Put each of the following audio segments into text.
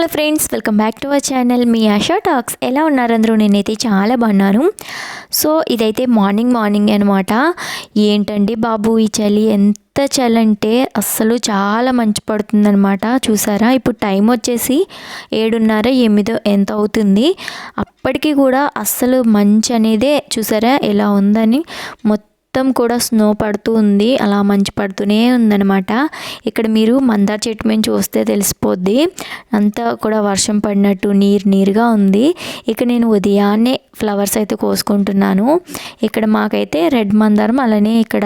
Hello friends welcome back to our channel. Me Asha talks. ఎలా ఉన్నారు అందరూ? నేనైతే చాలా బాగున్నాను. సో ఇదైతే మార్నింగ్ మార్నింగ్ అనమాట ఏంటండి బాబు ఈ చలి? ఎంత చలి అంటే అస్సలు చాలా మంచి పడుతుందనమాట చూసారా? ఇప్పుడు టైం వచ్చేసి ఏడున్నర ఎనిమిదో ఎంత అవుతుంది. అప్పటికి కూడా అస్సలు మంచి అనేదే చూసారా? ఎలా ఉందని మొత్తం మొత్తం కూడా స్నో పడుతూ ఉంది. అలా మంచు పడుతూనే ఉందన్నమాట. ఇక్కడ మీరు మందార చెట్టు మీద చూస్తే తెలిసిపోద్ది. అంతా కూడా వర్షం పడినట్టు నీరు నీరుగా ఉంది. ఇక నేను ఉదయాన్నే ఫ్లవర్స్ అయితే కోసుకుంటున్నాను. ఇక్కడ మాకైతే రెడ్ మందారం అలానే ఇక్కడ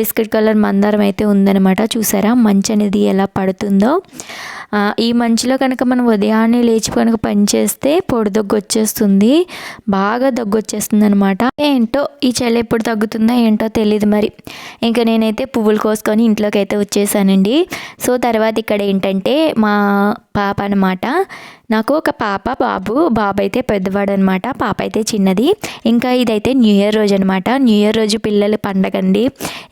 బిస్కెట్ కలర్ మందారం అయితే ఉందన్నమాట. చూసారా? మంచు అనేది ఎలా పడుతుందో. ఈ మంచులో కనుక మనం ఉదయాన్నే లేచి కనుక పని చేస్తే పొడి దగ్గు వచ్చేస్తుంది. బాగా దగ్గు వచ్చేస్తుంది అనమాట ఏంటో? ఈ చలి ఎప్పుడు తగ్గుతుందో? ఏంటో తెలియదు మరి. ఇంకా నేనైతే పువ్వులు కోసుకొని ఇంట్లోకి అయితే వచ్చేసానండి. సో తర్వాత ఇక్కడ ఏంటంటే మా పాప అనమాట నాకు ఒక పాప బాబు బాబు అయితే పెద్దవాడు అనమాట పాప అయితే చిన్నది. ఇంకా ఇదైతే న్యూ ఇయర్ రోజు అనమాట న్యూ ఇయర్ రోజు పిల్లల పండగ అండి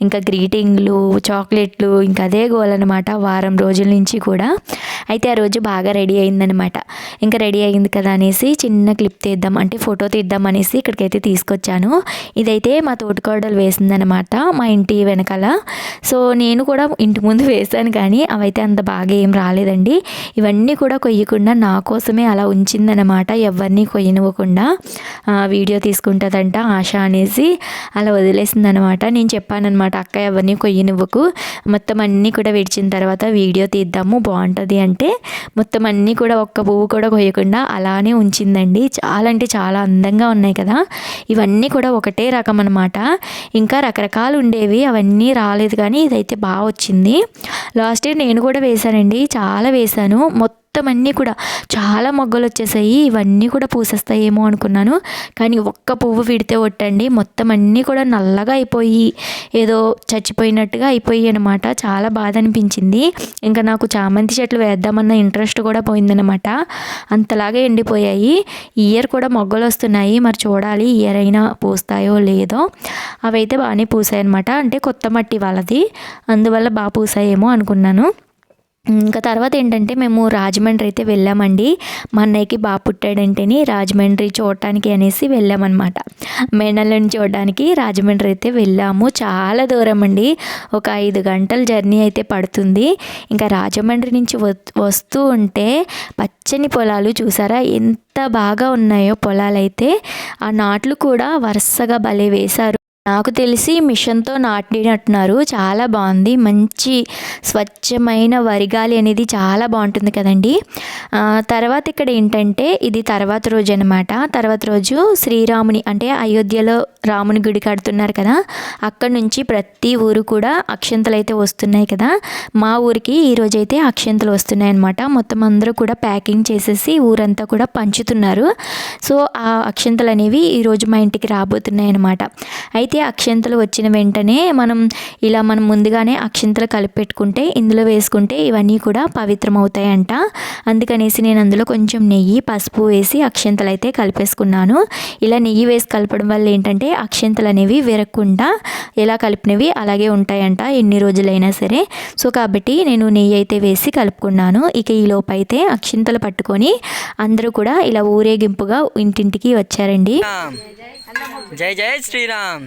ఇంకా గ్రీటింగ్లు చాక్లెట్లు ఇంకా అదే గోల్ అనమాట వారం రోజుల నుంచి కూడా. అయితే ఆ రోజు బాగా రెడీ అయిందనమాట. ఇంకా రెడీ అయింది కదా అనేసి చిన్న క్లిప్ తీద్దాం అంటే ఫోటో తీద్దాం అనేసి ఇక్కడికైతే తీసుకొచ్చాను. ఇదైతే మా తోటికోడలు వేసిందనమాట మా ఇంటి వెనకాల. సో నేను కూడా ఇంటి ముందు వేశాను కానీ అవైతే అంత బాగా ఏం రాలేదండి. ఇవన్నీ కూడా కొయ్యకుండా నాకు కోసమే అలా ఉంచిందనమాట ఎవరిని కొయ్యనివ్వకుండా వీడియో తీసుకుంటుందంట ఆశ అనేసి అలా వదిలేసిందనమాట నేను చెప్పానమాట అక్క ఎవరిని కొయ్యనివ్వకు. మొత్తం అన్నీ కూడా విడిచిన తర్వాత వీడియో తీద్దాము బాగుంటుంది అంటే. మొత్తం అన్నీ కూడా ఒక్క పువ్వు కూడా కొయ్యకుండా అలానే ఉంచిందండి. చాలా అంటే చాలా అందంగా ఉన్నాయి కదా. ఇవన్నీ కూడా ఒకటే రకం అనమాట ఇంకా రకరకాలు ఉండేవి అవన్నీ రాలేదు కానీ ఇదైతే బాగా వచ్చింది. లాస్ట్ ఇయర్ నేను కూడా వేశానండి చాలా వేశాను. మొత్తం మొత్తం అన్నీ కూడా చాలా మొగ్గలు వచ్చేసాయి. ఇవన్నీ కూడా పూసేస్తాయేమో అనుకున్నాను. కానీ ఒక్క పువ్వు విడితే ఒట్టండి. మొత్తం అన్నీ కూడా నల్లగా అయిపోయి ఏదో చచ్చిపోయినట్టుగా అయిపోయి అనమాట చాలా బాధ అనిపించింది. ఇంకా నాకు చామంతి చెట్లు వేద్దామన్న ఇంట్రెస్ట్ కూడా పోయిందనమాట అంతలాగా ఎండిపోయాయి. ఇయర్ కూడా మొగ్గలు వస్తున్నాయి. మరి చూడాలి ఇయర్ అయినా పూస్తాయో లేదో. అవైతే బాగానే పూసాయి అనమాట అంటే కొత్త మట్టి వాళ్ళది. అందువల్ల బాగా పూసాయేమో అనుకున్నాను. ఇంకా తర్వాత ఏంటంటే మేము రాజమండ్రి అయితే వెళ్ళామండి. మా అన్నయ్యకి బాగా పుట్టాడంటేని రాజమండ్రి చూడటానికి అనేసి వెళ్ళామన్నమాట. మేనల్ని చూడడానికి రాజమండ్రి అయితే వెళ్ళాము. చాలా దూరం అండి ఒక ఐదు గంటల జర్నీ అయితే పడుతుంది. ఇంకా రాజమండ్రి నుంచి వస్తూ ఉంటే పచ్చని పొలాలు చూసారా? ఎంత బాగా ఉన్నాయో పొలాలైతే. ఆ నాట్లు కూడా వరుసగా భలే వేశారు. నాకు తెలిసి మిషన్తో నాటినట్టున్నారు. చాలా బాగుంది. మంచి స్వచ్ఛమైన వరిగాలి అనేది చాలా బాగుంటుంది కదండి. తర్వాత ఇక్కడ ఏంటంటే ఇది తర్వాత రోజు అనమాట తర్వాత రోజు శ్రీరాముని అంటే అయోధ్యలో రాముని గుడి కడుతున్నారు కదా. అక్కడ నుంచి ప్రతి ఊరు కూడా అక్షంతలు అయితే వస్తున్నాయి కదా. మా ఊరికి ఈరోజు అయితే అక్షంతలు వస్తున్నాయి అనమాట మొత్తం అందరూ కూడా ప్యాకింగ్ చేసేసి ఊరంతా కూడా పంచుతున్నారు. సో ఆ అక్షంతలు అనేవి ఈరోజు మా ఇంటికి రాబోతున్నాయి అనమాట అయితే అయితే అక్షంతలు వచ్చిన వెంటనే మనం ఇలా మనం ముందుగానే అక్షంతలు కలిపెట్టుకుంటే ఇందులో వేసుకుంటే ఇవన్నీ కూడా పవిత్రం అవుతాయంట అందుకనేసి నేను అందులో కొంచెం నెయ్యి పసుపు వేసి అక్షంతలు అయితే కలిపేసుకున్నాను. ఇలా నెయ్యి వేసి కలపడం వల్ల ఏంటంటే అక్షంతలు అనేవి విరగకుండా ఎలా కలిపినవి అలాగే ఉంటాయంట ఎన్ని రోజులైనా సరే. సో కాబట్టి నేను నెయ్యి అయితే వేసి కలుపుకున్నాను. ఇక ఈ లోపైతే అయితే అక్షింతలు పట్టుకొని అందరూ కూడా ఇలా ఊరేగింపుగా ఇంటింటికి వచ్చారండి. జై జై శ్రీరామ్.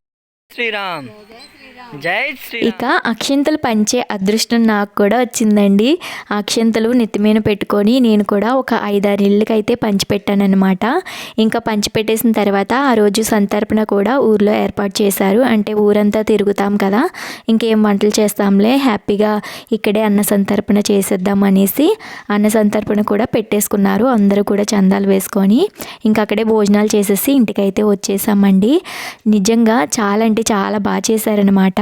శ్రీరామ్. జై శ్రీ ఇక అక్షంతలు పంచే అదృష్టం నాకు కూడా వచ్చిందండి. అక్షంతలు నెత్తిమీన పెట్టుకొని నేను కూడా ఒక ఐదారు ఇళ్ళకి అయితే పంచిపెట్టానమాట ఇంకా పంచిపెట్టేసిన తర్వాత ఆ రోజు సంతర్పణ కూడా ఊర్లో ఏర్పాటు చేశారు. అంటే ఊరంతా తిరుగుతాం కదా. ఇంకేం వంటలు చేస్తాంలే. హ్యాపీగా ఇక్కడే అన్న సంతర్పణ చేసేద్దాం అనేసి అన్న సంతర్పణ కూడా పెట్టేసుకున్నారు. అందరూ కూడా చందాలు వేసుకొని ఇంకా అక్కడే భోజనాలు చేసేసి ఇంటికైతే వచ్చేసామండి. నిజంగా చాలా అంటే అంటే చాలా బాగా చేశారనమాట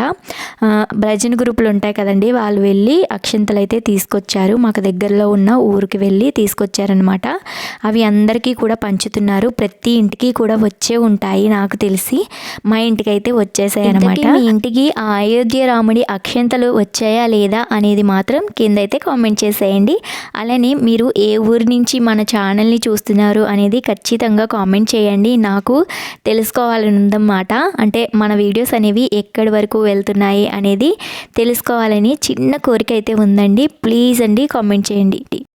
భజన గ్రూపులు ఉంటాయి కదండి వాళ్ళు వెళ్ళి అక్షంతలు అయితే తీసుకొచ్చారు. మాకు దగ్గరలో ఉన్న ఊరికి వెళ్ళి తీసుకొచ్చారనమాట అవి అందరికీ కూడా పంచుతున్నారు. ప్రతి ఇంటికి కూడా వచ్చే ఉంటాయి నాకు తెలిసి. మా ఇంటికి అయితే వచ్చేసాయి అనమాట మీ ఇంటికి ఆ అయోధ్య రాముడి అక్షంతలు వచ్చాయా లేదా అనేది మాత్రం కింద అయితే కామెంట్ చేసేయండి. అలానే మీరు ఏ ఊరి నుంచి మన ఛానల్ని చూస్తున్నారు అనేది ఖచ్చితంగా కామెంట్ చేయండి. నాకు తెలుసుకోవాలని ఉందన్నమాట అంటే మన వీడియోస్ అనేవి ఎక్కడి వరకు వెళ్తున్నాయి అనేది తెలుసుకోవాలని చిన్న కోరిక అయితే ఉందండి. ప్లీజ్ అండి కామెంట్ చేయండి.